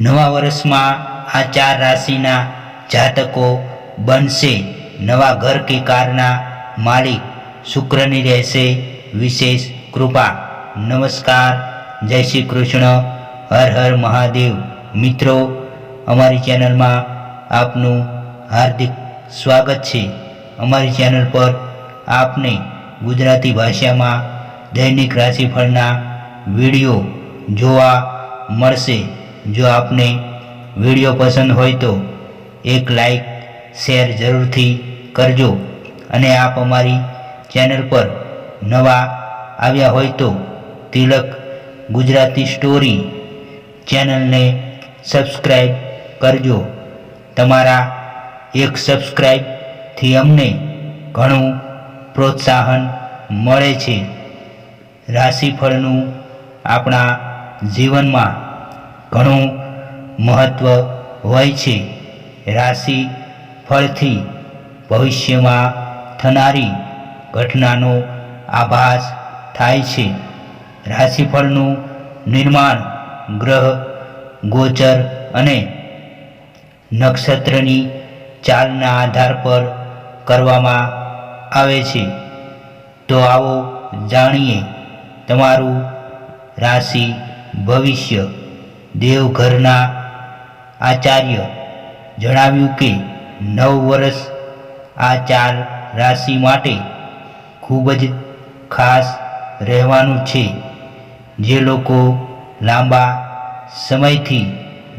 નવા વર્ષમાં આ ચાર રાશિના જાતકો બનશે. નવા ઘર કે કારના માલિક શુક્રની રહેશે. વિશેષ કૃપા. નમસ્કાર. જય શ્રી કૃષ્ણ. હર હર મહાદેવ. મિત્રો, અમારી ચેનલમાં આપનું હાર્દિક સ્વાગત છે. અમારી ચેનલ પર આપને ગુજરાતી ભાષામાં દૈનિક રાશિફળના વીડિયો જોવા મળશે. જો આપને વીડિયો પસંદ હોય તો એક લાઈક, શેર જરૂરથી કરજો અને આપ અમારી ચેનલ પર નવા આવ્યા હોય તો તિલક ગુજરાતી સ્ટોરી ચેનલને સબસ્ક્રાઈબ કરજો. તમારા એક સબસ્ક્રાઈબથી અમને ઘણું પ્રોત્સાહન મળે છે. રાશિફળનું આપણા જીવનમાં ઘણું મહત્ત્વ હોય છે. રાશિ ફળથી ભવિષ્યમાં થનારી ઘટનાનો આભાસ થાય છે. રાશિફળનું નિર્માણ ગ્રહ, ગોચર અને નક્ષત્રની ચાલના આધાર પર કરવામાં આવે છે. તો આવો જાણીએ તમારું રાશિ ભવિષ્ય. દેવઘરના આચાર્ય જણાવ્યું કે નવ વર્ષ આ ચાર રાશિ માટે ખૂબ જ ખાસ રહેવાનું છે. જે લોકો લાંબા સમયથી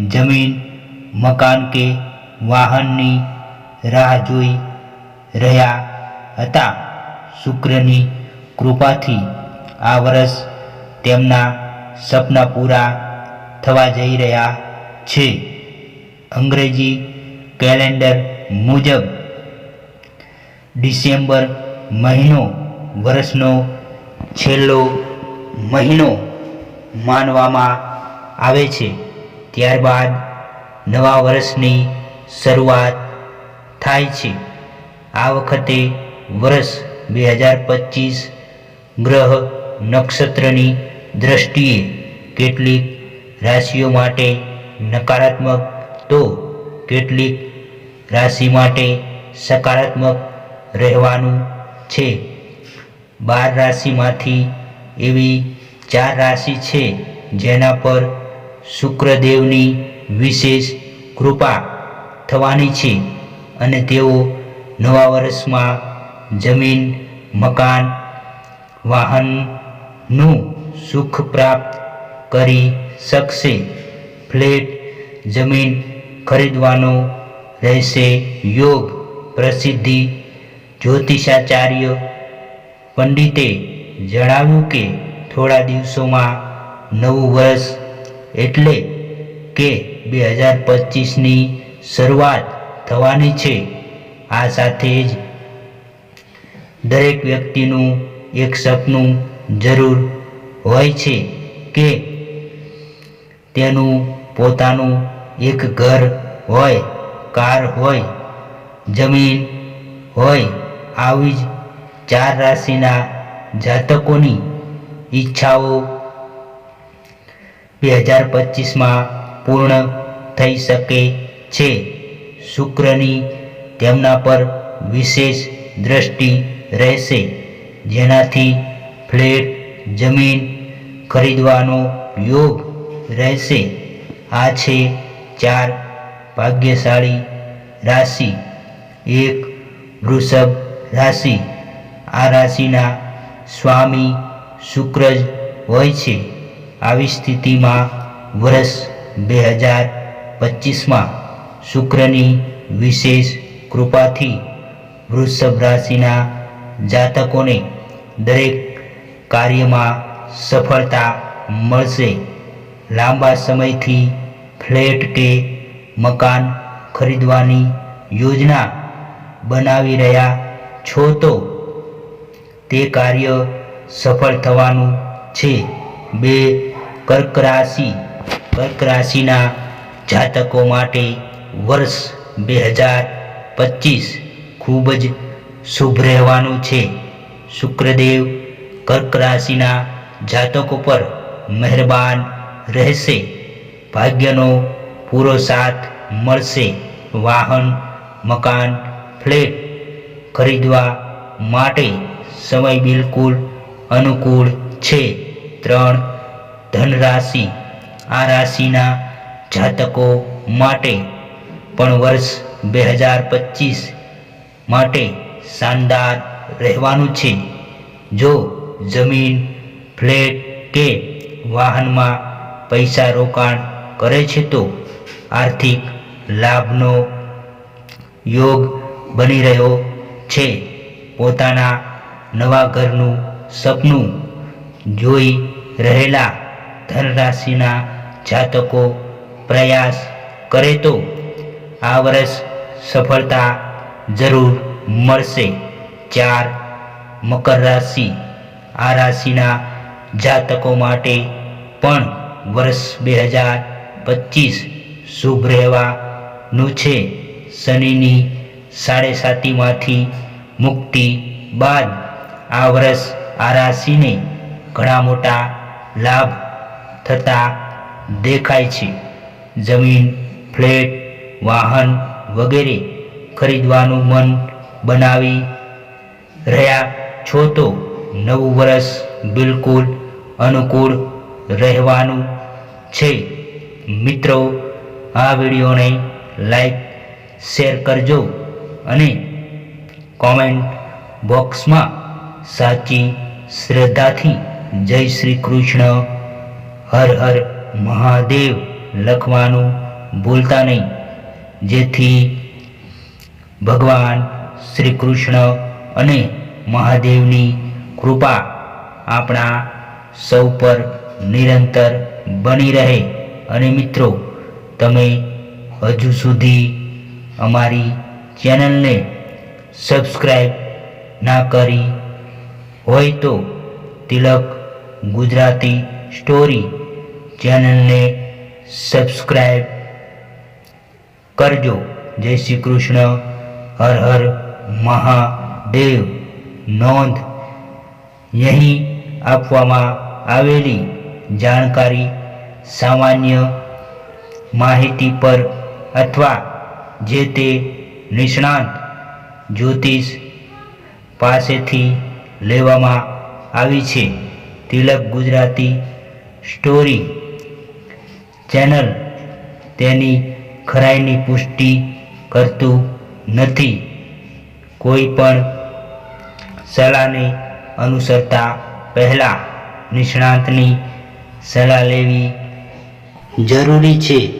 જમીન, મકાન કે વાહનની રાહ જોઈ રહ્યા હતા. શુક્રની કૃપાથી આ વર્ષ તેમના સપના પૂરા થવા જઈ રહ્યા છે. અંગ્રેજી કેલેન્ડર મુજબ ડિસેમ્બર મહિનો વર્ષનો છેલ્લો મહિનો માનવામાં આવે છે. ત્યારબાદ નવા વર્ષની શરૂઆત થાય છે. આ વખતે વર્ષ બે હજાર પચીસ ગ્રહ નક્ષત્રની દ્રષ્ટિએ કેટલીક રાશિઓ માટે નકારાત્મક, તો કેટલીક રાશિ માટે સકારાત્મક રહેવાનું છે. બાર રાશિમાંથી એવી ચાર રાશિ છે જેના પર શુક્રદેવની વિશેષ કૃપા થવાની છે અને તેઓ નવા વર્ષમાં જમીન, મકાન, વાહનનું સુખ પ્રાપ્ત કરી શકશે ફ્લેટ, જમીન ખરીદવાનો રહેશે યોગ પ્રસિદ્ધિ જ્યોતિષાચાર્ય પંડિતે જણાવ્યું કે થોડા દિવસોમાં નવું વર્ષ એટલે કે બે હજાર પચીસની શરૂઆત થવાની છે. આ સાથે જ દરેક વ્યક્તિનું એક સપનું જરૂર હોય છે કે તેનું પોતાનું એક ઘર હોય, કાર હોય, જમીન હોય, આવી જ ચાર રાશિના જાતકોની ઈચ્છાઓ બે હજાર પચીસમાં પૂર્ણ થઈ શકે છે. શુક્રની તેમના પર વિશેષ દ્રષ્ટિ રહેશે, જેનાથી ફ્લેટ, જમીન ખરીદવાનો યોગ રહેશે. આ છે ચાર ભાગ્યશાળી રાશિ. એક વૃષભ રાશિ. આ રાશિના સ્વામી શુક્ર જ હોય છે. આવી સ્થિતિમાં વર્ષ બે હજાર પચીસમાં શુક્રની વિશેષ કૃપાથી વૃષભ રાશિના જાતકોને દરેક કાર્યમાં સફળતા મળશે. લાંબા સમયથી ફ્લેટ કે મકાન ખરીદવાની યોજના બનાવી રહ્યા છો તો તે કાર્ય સફળ થવાનું છે. બે, કર્ક રાશિ. કર્ક રાશિના જાતકો માટે વર્ષ બે હજાર પચીસ ખૂબ જ શુભ રહેવાનું છે. શુક્રદેવ કર્ક રાશિના જાતકો પર મહેરબાન રહેશે. ભાગ્યનો પૂરો સાથ મળશે. વાહન, મકાન, ફ્લેટ ખરીદવા માટે સમય બિલકુલ અનુકૂળ છે. ત્રણ, ધનરાશિ. આ રાશિના જાતકો માટે પણ વર્ષ બે હજાર પચીસ માટે શાનદાર રહેવાનું છે. જો જમીન, ફ્લેટ કે વાહનમાં પૈસા રોકાણ કરે છે તો આર્થિક લાભનો યોગ બની રહ્યો છે. પોતાના નવા ઘરનું સપનું જોઈ રહેલા ધનરાશિના જાતકો પ્રયાસ કરે તો આ વર્ષ સફળતા જરૂર મળશે. ચાર મકર રાશિ આ રાશિના જાતકો માટે પણ વર્ષ બે હજાર પચીસ શુભ રહેવાનું છે. શનિની સાડેસાતીમાંથી મુક્તિ બાદ આ વર્ષ આ રાશિને ઘણા મોટા લાભ થતા દેખાય છે. જમીન, ફ્લેટ, વાહન વગેરે ખરીદવાનું મન બનાવી રહ્યા છો તો નવું વર્ષ બિલકુલ અનુકૂળ રહેવાનું છે. મિત્રો, આ વિડીયોને લાઈક શેર કરજો અને કોમેન્ટ બોક્સમાં સાચી શ્રદ્ધાથી જય શ્રી કૃષ્ણ, હર હર મહાદેવ લખવાનું ભૂલતા નહીં. જેથી ભગવાન શ્રી કૃષ્ણ અને મહાદેવની કૃપા આપણા સૌ પર નિરંતર બની રહે. અને મિત્રો, તમે હજુ સુધી અમારી ચેનલને સબસ્ક્રાઈબ ના કરી હોય તો તિલક ગુજરાતી સ્ટોરી ચેનલને સબસ્ક્રાઈબ કરજો. જય શ્રી કૃષ્ણ. હર હર મહાદેવ. નોંધ અહીં આપવામાં આવેલી જાણકારી સામાન્ય માહિતી પર અથવા જે તે નિષ્ણાંત જ્યોતિષ પાસેથી લેવામાં આવી છે. તિલક ગુજરાતી સ્ટોરી ચેનલ તેની ખરાઈની પુષ્ટિ કરતું નથી. કોઈ પણ સલાહને અનુસરતા પહેલાં નિષ્ણાંતની સલાહ લેવી જરૂરી છે.